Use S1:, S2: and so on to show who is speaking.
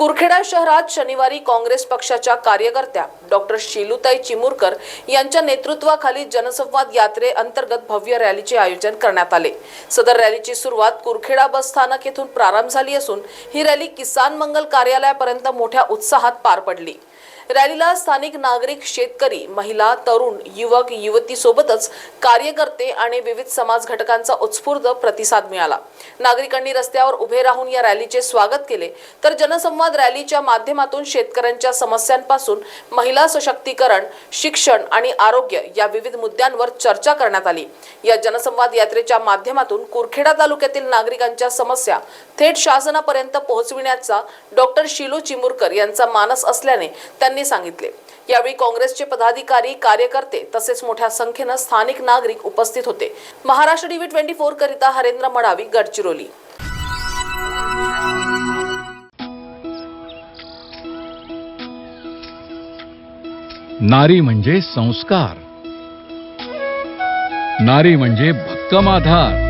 S1: कुरखेडा शहरात शनिवारी काँग्रेस पक्षाच्या कार्यकर्त्या डॉक्टर शिलुताई चिमुरकर यांच्या नेतृत्वाखाली जनसंवाद यात्रे अंतर्गत भव्य रॅलीचे आयोजन करण्यात आले. सदर रॅलीची सुरुवात कुरखेडा बस स्थानक येथून प्रारंभ झाली असून ही रॅली किसान मंगल कार्यालयापर्यंत मोठ्या उत्साहात पार पडली. रॅलीला स्थानिक नागरिक शेतकरी महिला तरुण युवक युवती सोबतच कार्यकर्ते आणि विविध समाज घटकांचा उत्स्फूर्त प्रतिसाद मिळाला. नागरिकांनी रस्त्यावर उभे राहून या रॅलीचे स्वागत केले. तर जनसंवाद रॅलीच्या माध्यमातून शेतकऱ्यांच्या समस्यांपासून महिला सशक्तीकरण शिक्षण आणि आरोग्य या विविध मुद्द्यांवर चर्चा करण्यात आली. या जनसंवाद यात्रेच्या माध्यमातून कुरखेडा तालुक्यातील नागरिकांच्या समस्या थेट शासनापर्यंत पोहोचविण्याचा डॉक्टर शिलू चिमुरकर यांचा मानस असल्याने त्यांनी सांगितले. यावेळी काँग्रेसचे पदाधिकारी कार्यकर्ते तसेच मोठ्या संख्येनं स्थानिक नागरिक उपस्थित होते. महाराष्ट्र टीव्ही ट्वेंटी फोर करिता हरेंद्र मडावी गडचिरोली.
S2: नारी म्हणजे संस्कार. नारी म्हणजे भक्कम आधार.